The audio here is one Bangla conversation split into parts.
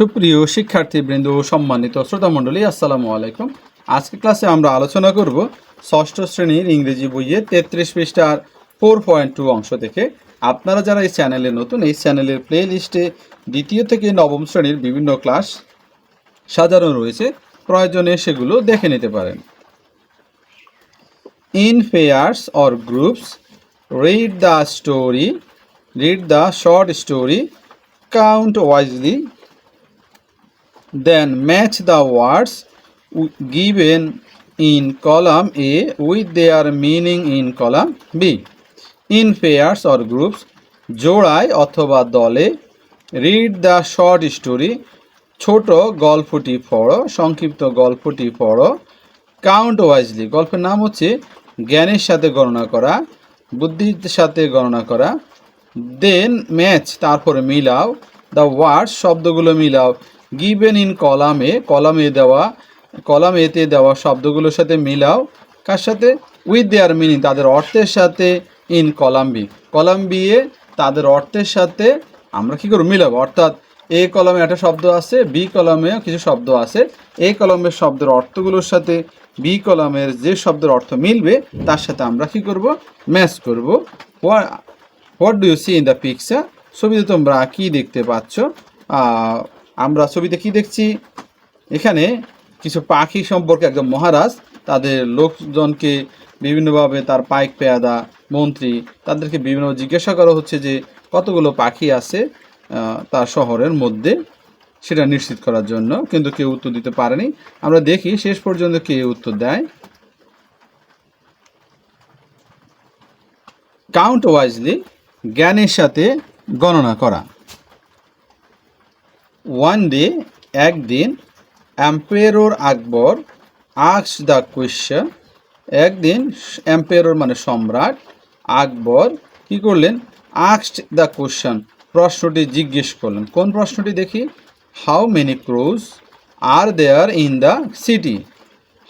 সুপ্রিয় শিক্ষার্থীবৃন্দ সম্মানিত শ্রোতামণ্ডলী, আসসালামু আলাইকুম। আজকে ক্লাসে আমরা আলোচনা করব ষষ্ঠ শ্রেণির ইংরেজি বইয়ের তেত্রিশ পৃষ্ঠার ফোর পয়েন্ট টু অংশ থেকে আপনারা যারা এই চ্যানেলে নতুন, এই চ্যানেলের প্লে লিস্টে দ্বিতীয় থেকে নবম শ্রেণির বিভিন্ন ক্লাস সাজানো রয়েছে, প্রয়োজনে সেগুলো দেখে নিতে পারেন। In pairs or groups, read the story, read the short story, count wisely then match the words given in column a with their meaning in column b. In pairs or groups, জোড়ায় অথবা দলে রিড দ্য শর্ট স্টোরি ছোট গল্পটি পড়ো, সংক্ষিপ্ত গল্পটি পড়ো কাউন্ট ওয়াইজলি গল্পের নাম হচ্ছে জ্ঞানের সাথে গণনা করা, বুদ্ধির সাথে গণনা করা দেন ম্যাচ তারপরে মিলাও দ্য ওয়ার্ডস শব্দগুলো মিলাও গিভেন ইন কলামে কলামে দেওয়া কলাম এতে দেওয়া শব্দগুলোর সাথে মিলাও। কার সাথে? উইথ দেয়ার মিনিং, তাদের অর্থের সাথে ইন কলাম বি কলাম বিয়ে তাদের অর্থের সাথে আমরা কি করব? মিলাবো। অর্থাৎ এ কলমে একটা শব্দ আছে, বি কলমে কিছু শব্দ আছে। এ কলমের শব্দের অর্থগুলোর সাথে বি কলমের যে শব্দের অর্থ মিলবে, তার সাথে আমরা কি করব? ম্যাচ করব। What do you see in the picture? ছবিতে তোমরা কী দেখতে পাচ্ছ? আমরা ছবিতে কি দেখছি? এখানে কিছু পাখি সম্পর্কে একজন মহারাজ, তাদের লোকজনকে বিভিন্নভাবে তার পাইক পেয়াদা মন্ত্রী তাদেরকে বিভিন্ন জিজ্ঞাসা করা হচ্ছে যে কতগুলো পাখি আছে তার শহরের মধ্যে, সেটা নিশ্চিত করার জন্য। কিন্তু কেউ উত্তর দিতে পারেনি। আমরা দেখি, শেষ পর্যন্ত কে উত্তর দেয়। কাউন্ট ওয়াইজলি জ্ঞানের সাথে গণনা করা। ওয়ান ডে একদিন অ্যাম্পেরোর আকবর আক্স দ্য কোয়েশ্চেন একদিন অ্যাম্পেরোর মানে সম্রাট আকবর কি করলেন? আক্সড দ্য কোয়েশ্চেন প্রশ্নটি জিজ্ঞেস করলেন। কোন প্রশ্নটি দেখি? How many crows are there in the city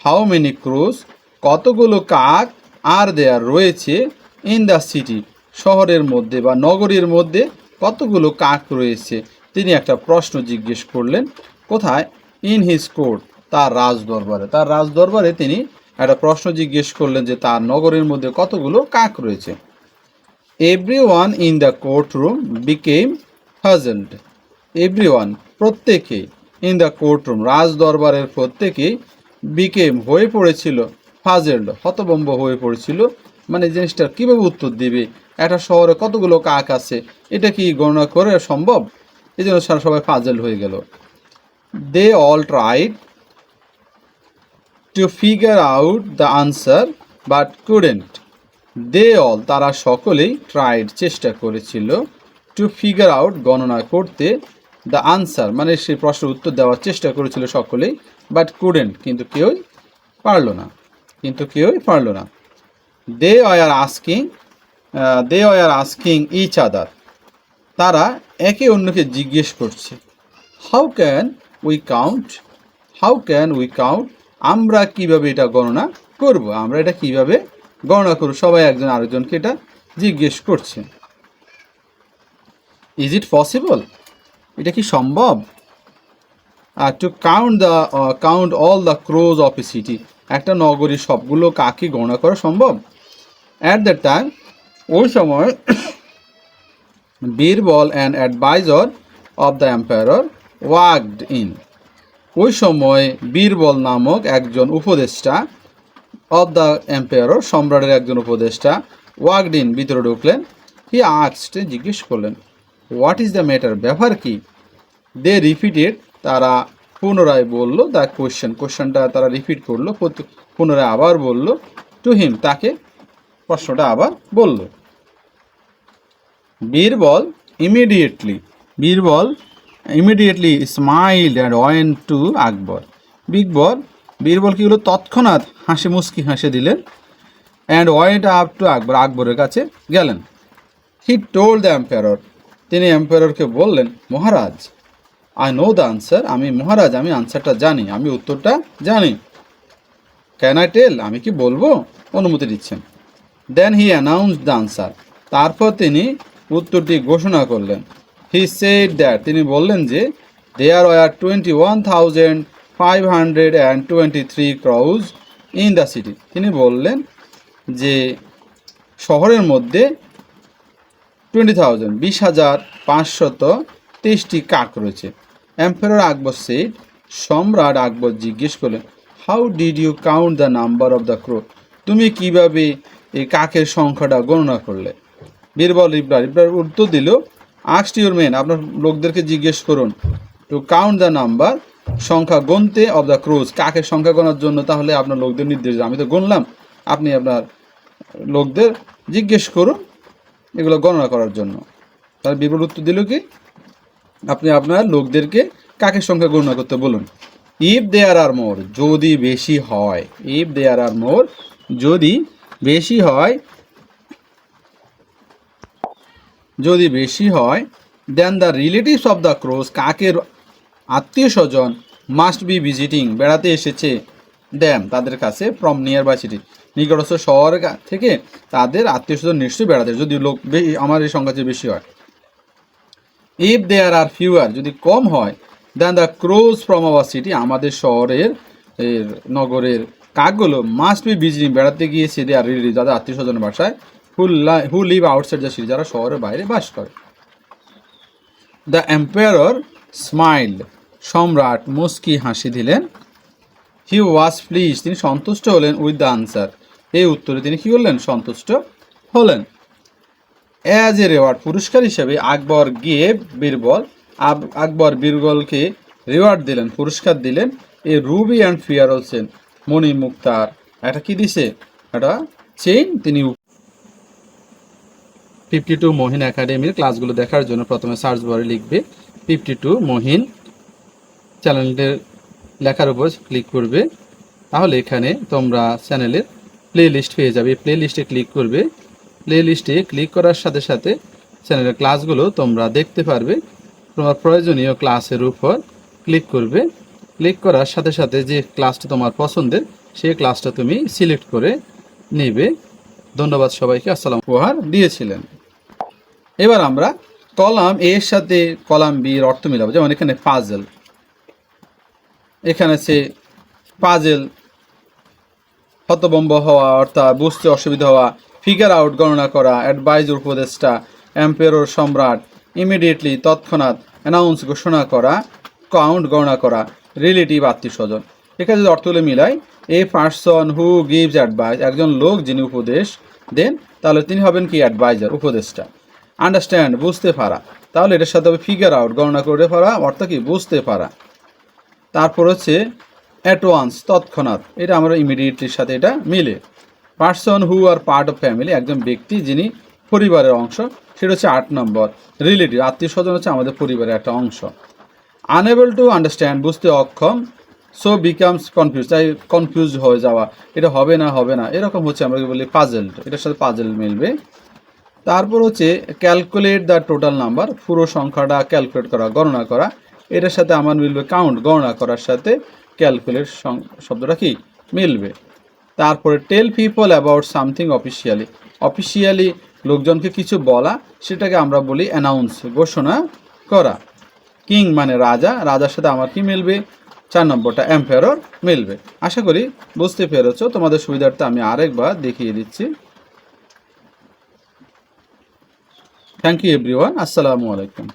how many crows কতগুলো কাক আর দেয়ার রয়েছে ইন দ্য সিটি শহরের মধ্যে বা নগরীর মধ্যে কতগুলো কাক রয়েছে? তিনি একটা প্রশ্ন জিজ্ঞেস করলেন, কোথায়? ইন হিজ কোর্ট তার রাজ দরবারে তার রাজ দরবারে তিনি একটা প্রশ্ন জিজ্ঞেস করলেন যে তার নগরের মধ্যে কতগুলো কাক রয়েছে? Everyone in the court room became হাজেন্ড every one প্রত্যেকেই ইন দ্য কোর্ট রুম রাজ দরবারের প্রত্যেকেই বিকেম হয়ে পড়েছিল ফাজেল্ড হতবম্ব হয়ে পড়েছিল। মানে জিনিসটা কীভাবে উত্তর দিবে? একটা শহরে কতগুলো কাক আছে? এটা কি গণনা করে সম্ভব? এই জন্য সারা সবাই ফাজেল হয়ে গেল। They all tried to figure out the answer but couldn't they all তারা সকলেই ট্রাইড চেষ্টা করেছিল টু ফিগার আউট গণনা করতে দ্য আনসার মানে সেই প্রশ্নের উত্তর দেওয়ার চেষ্টা করেছিল সকলেই বাট কুডেন্ট কিন্তু কেউই পারল না। কিন্তু কেউই পারল না। They are asking they are asking each other তারা একে অন্যকে জিজ্ঞেস করছে how can we count how can we count আমরা কীভাবে এটা গণনা করব? আমরা এটা কীভাবে গণনা করব? সবাই একজন আরেকজনকে এটা জিজ্ঞেস করছে। ইজ ইট পসিবল এটা কি সম্ভব? আর to count the count all the crows of a city একটা নগরীর সবগুলো কাকে গণনা করা সম্ভব? অ্যাট দ্যাট টাইম ওই সময় Birbal and adviser of the empire walked in ওই সময় বীরবল নামক একজন উপদেষ্টা অফ দ্য এম্পায়ার সম্রাটের একজন উপদেষ্টা ওয়াকড ইন ভিতরে ঢুকলেন। হি আক্সড জিজ্ঞেস করলেন হোয়াট ইজ দ্য ম্যাটার ব্যাপার কি? দে রিপিটেড তারা পুনরায় বলল দ্য কোয়েশ্চেন কোয়েশ্চেনটা তারা রিপিট করল পুনরায় আবার বলল টু হিম তাকে প্রশ্নটা আবার বলল। Birbal immediately Birbal immediately smiled and went to Akbar. বিগবর Birbal কি তৎক্ষণাৎ হাসি মুস্কি হাসে দিলেন and went up to Akbar. আকবরের কাছে গেলেন। হি টোল্ড দ্য এম্পায়ার তিনি এম্পায়ারকে বললেন, মহারাজ আই নো দ্য আনসার আমি মহারাজ, আমি আনসারটা জানি, আমি উত্তরটা জানি। ক্যান আই টেল আমি কি বলব? অনুমতি দিচ্ছেন। Then he announce the answer তারপর তিনি উত্তরটি ঘোষণা করলেন। হি সেড দ্যাট তিনি বললেন যে there were twenty one thousand five hundred and twenty three crows in the city তিনি বললেন যে, শহরের মধ্যে টোয়েন্টি থাউজেন্ড বিশ হাজার পাঁচশত তেইশটি কাক রয়েছে। এম্পায়ার আকবর সেট সম্রাট আকবর জিজ্ঞেস করলেন how did you count the number of the crow তুমি কীভাবে এই কাকের সংখ্যাটা গণনা করলে? বীরবল ইব্রার। ইব্রার উত্তর দিল আক্সড ইউর মেন আপনার লোকদেরকে জিজ্ঞেস করুন। টু কাউন্ট দ্য নাম্বার সংখ্যা গণতে অফ দ্য ক্রোজ কাকের সংখ্যা গণার জন্য? তাহলে আপনার লোকদের নির্দেশ আমি তো গণলাম আপনি আপনার লোকদের জিজ্ঞেস করুন এগুলো গণনা করার জন্য। তার বিবরণ উত্তর দিল কি? আপনি আপনার লোকদেরকে কাকের সংখ্যা গণনা করতে বলুন? ইফ দেয়ার আর মোর যদি বেশি হয়। ইফ দেয়ার আর মোর যদি বেশি হয় যদি বেশি হয় then the relatives of the crows কাকের আত্মীয় স্বজন মাস্ট বি ভিজিটিং বেড়াতে এসেছে ড্যাম তাদের কাছে ফ্রম নিয়ার বাই সিটি নিকটস্থ শহর থেকে তাদের আত্মীয় স্বজন নিশ্চয়ই বেড়াতে, যদি লোক আমার এই সংখ্যা চেয়ে বেশি হয়। ইফ দেয়ার আর ফিউয়ার যদি কম হয় then the crows from our city আমাদের শহরের নগরের কাকগুলো মাস্ট বি ভিজিটিং বেড়াতে গিয়েছে দে আর রিলেটিভ যাদের আত্মীয় স্বজনের বাসায় who live outside the city যারা শহরের বাইরে বাস করে। দ্য এম্পায়ার স্মাইল সম্রাট মুস্কি হাসি দিলেন। হি ওয়াজ প্লিজ তিনি সন্তুষ্ট হলেন উইথ দ্য আনসার এই উত্তরে তিনি কি করলেন সন্তুষ্ট হলেন। অ্যাজ এ রেওয়ার্ড পুরস্কার হিসেবে আকবর গিয়ে বীরবল আকবর বীরবলকে রিওয়ার্ড দিলেন, পুরস্কার দিলেন। এ রুবি অ্যান্ড ফিয়ার হোসেন মণি মুক্তার এটা কি দিছে? এটা চেইন তিনি ফিফটি টু মহিন একাডেমির ক্লাসগুলো দেখার জন্য প্রথমে সার্চ বারে লিখবে ফিফটি টু মহিন চ্যানেলটির লেখার উপর ক্লিক করবে। তাহলে এখানে তোমরা চ্যানেলের প্লে লিস্ট পেয়ে যাবে। প্লে লিস্টে ক্লিক করবে। প্লে লিস্টে ক্লিক করার সাথে সাথে চ্যানেলের ক্লাসগুলো তোমরা দেখতে পারবে। তোমার প্রয়োজনীয় ক্লাসের উপর ক্লিক করবে। ক্লিক করার সাথে সাথে যে ক্লাসটা তোমার পছন্দের, সেই ক্লাসটা তুমি সিলেক্ট করে নেবে। ধন্যবাদ সবাইকে। আসসালাম উপহার দিয়েছিলেন। এবার আমরা কলাম এ এর সাথে কলাম বি এর অর্থ মিলাবো। যেমন এখানে পাজেল এখানে সে পাজেল হতবম্ব হওয়া, অর্থাৎ বুঝতে অসুবিধা হওয়া ফিগার আউট গণনা করা অ্যাডভাইজর উপদেষ্টা এম্পেরর সম্রাট ইমিডিয়েটলি তৎক্ষণাৎ অ্যানাউন্স ঘোষণা করা কাউন্ট গণনা করা রিলেটিভ আত্মীয় স্বজন এখানে যদি অর্থগুলো মিলাই a person who gives advice একজন লোক যিনি উপদেশ দেন, তাহলে তিনি হবেন কি? অ্যাডভাইজার উপদেষ্টা। আন্ডারস্ট্যান্ড বুঝতে পারা। তাহলে এটার সাথে হবে ফিগার আউট গণনা করে পারা অর্থ কি? বুঝতে পারা। তারপর হচ্ছে অ্যাট ওয়ান্স তৎক্ষণাৎ। এটা আমরা ইমিডিয়েটলির সাথে এটা মিলে। Person who are part of family একজন ব্যক্তি যিনি পরিবারের অংশ, সেটা হচ্ছে আট নম্বর। রিলেটিভ আত্মীয় স্বজন হচ্ছে আমাদের পরিবারের একটা অংশ। আনএবল টু আন্ডারস্ট্যান্ড বুঝতে অক্ষম সো বিকামস কনফিউজ তাই কনফিউজ হয়ে যাওয়া। এটা হবে না হবে না। এরকম হচ্ছে আমরা বলি পাজেল এটার সাথে পাজেল মিলবে। তারপর হচ্ছে ক্যালকুলেট দ্য টোটাল নাম্বার পুরো সংখ্যাটা ক্যালকুলেট করা, গণনা করা। এটার সাথে আমার মিলবে কাউন্ট গণনা করার সাথে ক্যালকুলেট শব্দটা কি? মিলবে। তারপরে tell people about something officially officially লোকজনকে কিছু বলা, সেটাকে আমরা বলি অ্যানাউন্স ঘোষণা করা। কিং মানে রাজা, রাজার সাথে আমার কি মিলবে? চার নম্বরটা এম্পায়ার মিলবে। আশা করি বুঝতে পেরেছ। তোমাদের সুবিধার্থে আমি আরেকবার দেখিয়ে দিচ্ছি। থ্যাংক ইউ এভরিওয়ান আসসালামু আলাইকুম